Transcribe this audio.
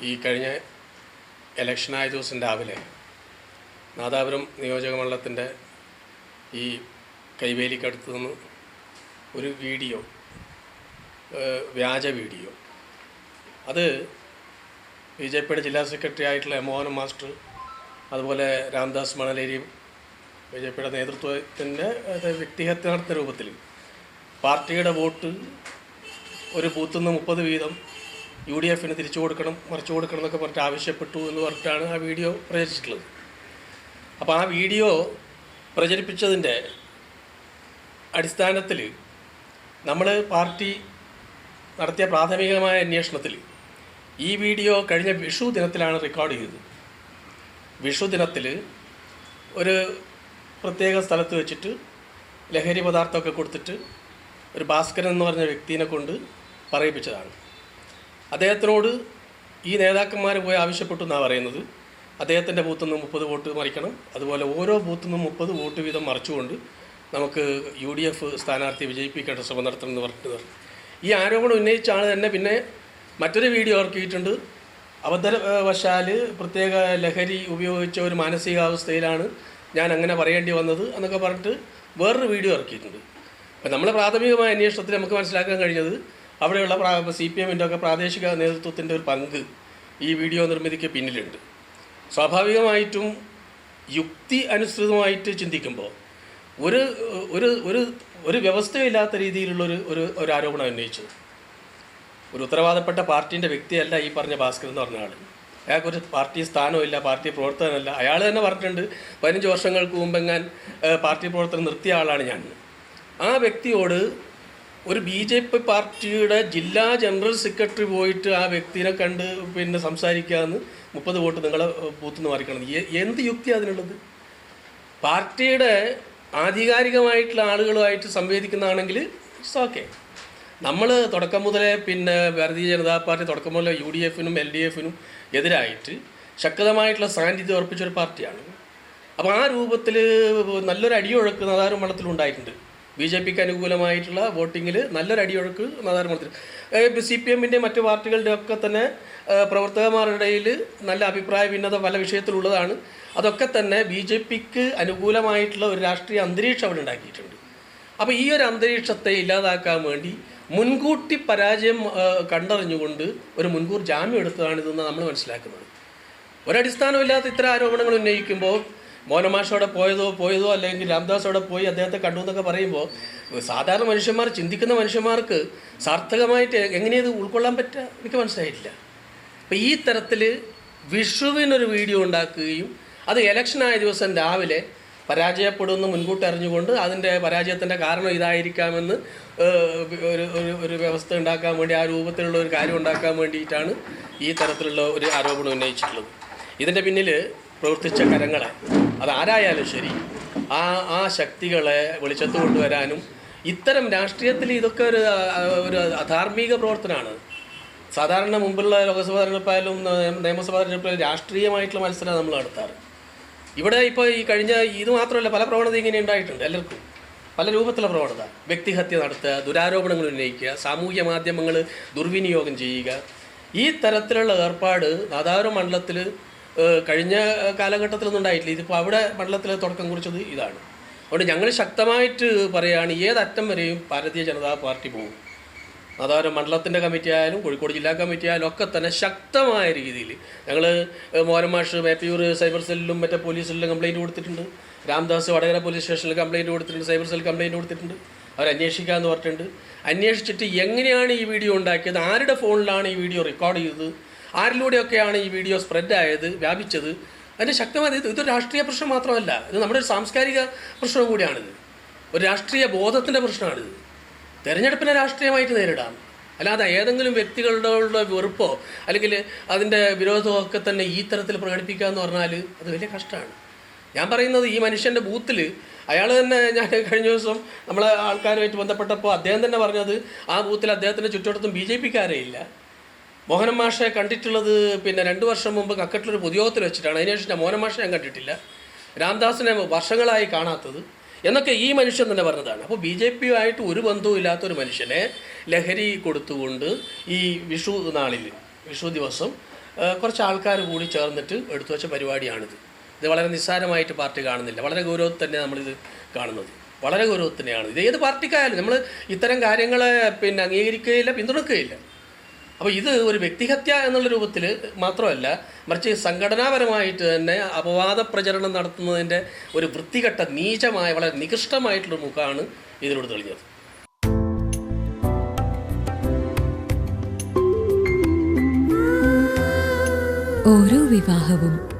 ഈ കഴിഞ്ഞ ഇലക്ഷനായ ദിവസം രാവിലെ നാദാപുരം നിയോജക മണ്ഡലത്തിന്റെ ഈ കൈവേലിക്കടുത്ത് നിന്ന് ഒരു വീഡിയോ വ്യാജ വീഡിയോ. അത് ബി ജെ പിയുടെ ജില്ലാ സെക്രട്ടറി ആയിട്ടുള്ള മോഹൻ മാസ്റ്റർ അതുപോലെ രാംദാസ് മണലേരി ബി ജെ പിയുടെ നേതൃത്വത്തിന്റെ വ്യക്തിഹത്യ നടത്തുന്ന രൂപത്തിൽ പാർട്ടിയുടെ വോട്ട് ഒരു ബൂത്തിൽ നിന്ന് മുപ്പത് വീതം യു ഡി എഫിന് തിരിച്ചു കൊടുക്കണം മറിച്ചു കൊടുക്കണം എന്നൊക്കെ പറഞ്ഞിട്ട് ആവശ്യപ്പെട്ടു എന്ന് പറഞ്ഞിട്ടാണ് ആ വീഡിയോ പ്രചരിച്ചിട്ടുള്ളത്. അപ്പോൾ ആ വീഡിയോ പ്രചരിപ്പിച്ചതിന്റെ അടിസ്ഥാനത്തിൽ നമ്മൾ പാർട്ടി നടത്തിയ പ്രാഥമികമായ അന്വേഷണത്തിൽ ഈ വീഡിയോ കഴിഞ്ഞ വിഷു ദിനത്തിലാണ് റെക്കോർഡ് ചെയ്തത്. വിഷു ദിനത്തിൽ ഒരു പ്രത്യേക സ്ഥലത്ത് വെച്ചിട്ട് ലഹരി പദാർത്ഥമൊക്കെ കൊടുത്തിട്ട് ഒരു ഭാസ്കരൻ എന്ന് പറഞ്ഞ വ്യക്തിനെ കൊണ്ട് പറയിപ്പിച്ചതാണ്. അദ്ദേഹത്തിനോട് ഈ നേതാക്കന്മാർ പോയി ആവശ്യപ്പെട്ടു എന്നാണ് പറയുന്നത്. അദ്ദേഹത്തിന്റെ ബൂത്തിൽ നിന്ന് മുപ്പത് വോട്ട് മറിക്കണം. അതുപോലെ ഓരോ ബൂത്തിൽ നിന്നും മുപ്പത് വോട്ട് വീതം മറിച്ചുകൊണ്ട് നമുക്ക് യു ഡി എഫ് സ്ഥാനാർത്ഥി വിജയിപ്പിക്കേണ്ട ശ്രമം നടത്തണം എന്ന് പറഞ്ഞത്. ഈ ആരോപണം ഉന്നയിച്ചാണ് തന്നെ പിന്നെ മറ്റൊരു വീഡിയോ ഇറക്കിയിട്ടുണ്ട്. അബദ്ധവശാൽ പ്രത്യേക ലഹരി ഉപയോഗിച്ച ഒരു മാനസികാവസ്ഥയിലാണ് ഞാൻ അങ്ങനെ പറയേണ്ടി വന്നത് എന്നൊക്കെ പറഞ്ഞിട്ട് വേറൊരു വീഡിയോ ഇറക്കിയിട്ടുണ്ട്. അപ്പം നമ്മൾ പ്രാഥമികമായ അന്വേഷണത്തിൽ നമുക്ക് മനസ്സിലാക്കാൻ കഴിഞ്ഞത് അവിടെയുള്ള സി പി എമ്മിന്റെ ഒക്കെ പ്രാദേശിക നേതൃത്വത്തിന്റെ ഒരു പങ്ക് ഈ വീഡിയോ നിർമ്മിതിക്ക് പിന്നിലുണ്ട്. സ്വാഭാവികമായിട്ടും യുക്തി അനുസൃതമായിട്ട് ചിന്തിക്കുമ്പോൾ ഒരു ഒരു ഒരു ഒരു വ്യവസ്ഥയില്ലാത്ത രീതിയിലുള്ളൊരു ഒരു ഒരു ആരോപണം ഉന്നയിച്ചത് ഒരു ഉത്തരവാദപ്പെട്ട പാർട്ടീന്റെ വ്യക്തിയല്ല ഈ പറഞ്ഞ ഭാസ്കർ എന്ന് പറഞ്ഞ ആൾ അയാൾക്കൊരു പാർട്ടി സ്ഥാനമില്ല പാർട്ടി പ്രവർത്തനമല്ല അയാൾ തന്നെ പറഞ്ഞിട്ടുണ്ട് പതിനഞ്ച് വർഷങ്ങൾക്ക് മുമ്പെങ്ങാൻ പാർട്ടി പ്രവർത്തനം നിർത്തിയ ആളാണ് ഞാൻ. ആ വ്യക്തിയോട് ഒരു ബി ജെ പി പാർട്ടിയുടെ ജില്ലാ ജനറൽ സെക്രട്ടറി പോയിട്ട് ആ വ്യക്തിനെ കണ്ട് പിന്നെ സംസാരിക്കാമെന്ന് മുപ്പത് വോട്ട് നിങ്ങളെ ബൂത്ത് നിന്ന് മാറിക്കണം എന്ത് യുക്തി അതിനുള്ളത്? പാർട്ടിയുടെ ആധികാരികമായിട്ടുള്ള ആളുകളുമായിട്ട് സംവേദിക്കുന്നതാണെങ്കിൽ ഇറ്റ്സ് ഓക്കെ. നമ്മൾ തുടക്കം മുതലേ പിന്നെ ഭാരതീയ ജനതാ പാർട്ടി തുടക്കം മുതലേ യു ഡി എഫിനും എൽ ഡി എഫിനും എതിരായിട്ട് ശക്തമായിട്ടുള്ള സാന്നിധ്യം ഉറപ്പിച്ചൊരു പാർട്ടിയാണ്. അപ്പോൾ ആ രൂപത്തിൽ നല്ലൊരു അടിയൊഴുക്ക് നദാരും മണ്ഡലത്തിലുണ്ടായിട്ടുണ്ട് ബി ജെ പിക്ക് അനുകൂലമായിട്ടുള്ള വോട്ടിങ്ങിൽ നല്ലൊരു അടിയൊഴുക്ക് നദാരും മണ്ഡലത്തിൽ. സി പി എമ്മിന്റെ മറ്റു പാർട്ടികളുടെ ഒക്കെ തന്നെ ഏഹ്, പ്രവർത്തകന്മാരുടെ ഇടയിൽ നല്ല അഭിപ്രായ ഭിന്നത പല വിഷയത്തിലുള്ളതാണ്. അതൊക്കെ തന്നെ ബി ജെ പിക്ക് അനുകൂലമായിട്ടുള്ള ഒരു രാഷ്ട്രീയ അന്തരീക്ഷം അവിടെ ഉണ്ടാക്കിയിട്ടുണ്ട്. അപ്പോൾ ഈ ഒരു അന്തരീക്ഷത്തെ ഇല്ലാതാക്കാൻ വേണ്ടി മുൻകൂട്ടി പരാജയം കണ്ടറിഞ്ഞുകൊണ്ട് ഒരു മുൻകൂർ ജാമ്യം എടുത്തതാണ് ഇതെന്ന് നമ്മൾ മനസ്സിലാക്കുന്നത്. ഒരടിസ്ഥാനമില്ലാത്ത ഇത്തരം ആരോപണങ്ങൾ ഉന്നയിക്കുമ്പോൾ മോനമാഷോടെ പോയതോ പോയതോ അല്ലെങ്കിൽ രാംദാസോടെ പോയി അദ്ദേഹത്തെ കണ്ടു എന്നൊക്കെ പറയുമ്പോൾ സാധാരണ മനുഷ്യന്മാർ ചിന്തിക്കുന്ന മനുഷ്യന്മാർക്ക് സാർത്ഥകമായിട്ട് എങ്ങനെയത് ഉൾക്കൊള്ളാൻ പറ്റുക എനിക്ക് മനസ്സിലായിട്ടില്ല. അപ്പോൾ ഈ തരത്തിൽ വിഷുവിനൊരു വീഡിയോ ഉണ്ടാക്കുകയും അത് ഇലക്ഷനായ ദിവസം രാവിലെ പരാജയപ്പെടുമെന്ന് മുൻകൂട്ടി അറിഞ്ഞുകൊണ്ട് അതിന്റെ പരാജയത്തിന്റെ കാരണം ഇതായിരിക്കാമെന്ന് ഒരു ഒരു വ്യവസ്ഥ ഉണ്ടാക്കാൻ വേണ്ടി ആ രൂപത്തിലുള്ള ഒരു കാര്യം ഉണ്ടാക്കാൻ വേണ്ടിയിട്ടാണ് ഈ തരത്തിലുള്ള ഒരു ആരോപണം ഉന്നയിച്ചിട്ടുള്ളത്. ഇതിന്റെ പിന്നിൽ പ്രവർത്തിച്ച കരങ്ങളെ അതാരായാലും ശരി. ആ ആ ശക്തികളെ വെളിച്ചത്ത് കൊണ്ടുവരാനും ഇത്തരം രാഷ്ട്രീയത്തിൽ ഇതൊക്കെ ഒരു ഒരു അധാർമിക പ്രവർത്തനമാണ്. സാധാരണ മുമ്പുള്ള ലോക്സഭാ തെരഞ്ഞെടുപ്പായാലും നിയമസഭാ തെരഞ്ഞെടുപ്പായാലും രാഷ്ട്രീയമായിട്ടുള്ള മത്സരം നമ്മൾ നടത്താറ്. ഇവിടെ ഇപ്പോൾ ഈ കഴിഞ്ഞ ഇത് മാത്രമല്ല പല പ്രവണത ഇങ്ങനെ ഉണ്ടായിട്ടുണ്ട് എല്ലാവർക്കും. പല രൂപത്തിലുള്ള പ്രവണത. വ്യക്തിഹത്യ നടത്തുക ദുരാരോപണങ്ങൾ ഉന്നയിക്കുക സാമൂഹ്യ മാധ്യമങ്ങൾ ദുർവിനിയോഗം ചെയ്യുക. ഈ തരത്തിലുള്ള ഏർപ്പാട് ആധാര മണ്ഡലത്തിൽ കഴിഞ്ഞ കാലഘട്ടത്തിലൊന്നും ഉണ്ടായിട്ടില്ല ഇതിപ്പോൾ അവിടെ മണ്ഡലത്തിൽ തുടക്കം കുറിച്ചത് ഇതാണ്. അതുകൊണ്ട് ഞങ്ങൾ ശക്തമായിട്ട് പറയുകയാണ് ഏതറ്റം വരെയും ഭാരതീയ ജനതാ പാർട്ടി പോകും. അതായത് മണ്ഡലത്തിന്റെ കമ്മിറ്റി ആയാലും കോഴിക്കോട് ജില്ലാ കമ്മിറ്റി ആയാലും ഒക്കെ തന്നെ ശക്തമായ രീതിയിൽ ഞങ്ങൾ മോഹൻ മാഷ് മേപ്പയൂർ സൈബർ സെല്ലിലും മറ്റേ പോലീസിലും കംപ്ലയിന്റ് കൊടുത്തിട്ടുണ്ട്. രാംദാസ് വടകര പോലീസ് സ്റ്റേഷനിൽ കംപ്ലയിന്റ് കൊടുത്തിട്ടുണ്ട് സൈബർ സെൽ കംപ്ലയിന്റ് കൊടുത്തിട്ടുണ്ട്. അവർ അന്വേഷിക്കാമെന്ന് പറഞ്ഞിട്ടുണ്ട്. അന്വേഷിച്ചിട്ട് എങ്ങനെയാണ് ഈ വീഡിയോ ഉണ്ടാക്കിയത്? ആരുടെ ഫോണിലാണ് ഈ വീഡിയോ റെക്കോർഡ് ചെയ്തത്? ആരിലൂടെയൊക്കെയാണ് ഈ വീഡിയോ സ്പ്രെഡ് ആയത് വ്യാപിച്ചത്? അതിന്റെ ശക്തമായ ഇത് ഇതൊരു രാഷ്ട്രീയ പ്രശ്നം മാത്രമല്ല. ഇത് നമ്മുടെ ഒരു സാംസ്കാരിക പ്രശ്നം കൂടിയാണിത്. ഒരു രാഷ്ട്രീയ ബോധത്തിന്റെ പ്രശ്നമാണിത്. തെരഞ്ഞെടുപ്പിനെ രാഷ്ട്രീയമായിട്ട് നേരിടാം. അല്ലാതെ ഏതെങ്കിലും വ്യക്തികളുടെ വെറുപ്പോ അല്ലെങ്കിൽ അതിന്റെ വിരോധമോ ഒക്കെ തന്നെ ഈ തരത്തിൽ പ്രകടിപ്പിക്കുക എന്ന് പറഞ്ഞാൽ അത് വലിയ കഷ്ടമാണ്. ഞാൻ പറയുന്നത് ഈ മനുഷ്യന്റെ ബൂത്തിൽ അയാൾ തന്നെ ഞാൻ കഴിഞ്ഞ ദിവസം നമ്മളെ ആൾക്കാരുമായിട്ട് ബന്ധപ്പെട്ടപ്പോൾ അദ്ദേഹം തന്നെ പറഞ്ഞത് ആ ബൂത്തിൽ അദ്ദേഹത്തിന്റെ ചുറ്റുവട്ടത്തും ബി ജെ പിക്കാരേ ഇല്ല. മോഹനം മാഷെ കണ്ടിട്ടുള്ളത് പിന്നെ രണ്ട് വർഷം മുമ്പ് കക്കട്ടിലൊരു പൊതുയോഗത്തിൽ വെച്ചിട്ടാണ്. അതിനുശേഷം മോഹൻ മാഷെ ഞാൻ കണ്ടിട്ടില്ല. രാംദാസിനെ വർഷങ്ങളായി കാണാത്തത്. എന്നൊക്കെ ഈ മനുഷ്യൻ തന്നെ പറഞ്ഞതാണ്. അപ്പോൾ ബി ജെ പിയുമായിട്ട് ഒരു ബന്ധവും ഇല്ലാത്തൊരു മനുഷ്യനെ ലഹരി കൊടുത്തുകൊണ്ട് ഈ വിഷു നാളിൽ വിഷു ദിവസം കുറച്ച് ആൾക്കാർ കൂടി ചേർന്നിട്ട് എടുത്തു വെച്ച പരിപാടിയാണിത്. ഇത് വളരെ നിസ്സാരമായിട്ട് പാർട്ടി കാണുന്നില്ല. വളരെ ഗൗരവത്തിൽ തന്നെ നമ്മളിത് കാണുന്നത്. വളരെ ഗൗരവത്തിൽ തന്നെയാണ്. ഇത് ഏത് പാർട്ടിക്കായാലും നമ്മൾ ഇത്തരം കാര്യങ്ങളെ പിന്നെ അംഗീകരിക്കുകയില്ല പിന്തുണക്കുകയില്ല. അപ്പോൾ ഇത് ഒരു വ്യക്തിഹത്യ എന്നുള്ള രൂപത്തിൽ മാത്രമല്ല മറിച്ച് സംഘടനാപരമായിട്ട് തന്നെ അപവാദ പ്രചരണം നടത്തുന്നതിന്റെ ഒരു വൃത്തികെട്ട നീചമായ വളരെ നികൃഷ്ടമായിട്ടുള്ള മുഖമാണ് ഇതിലൂടെ തെളിഞ്ഞത്. ഓരോ വിവാഹവും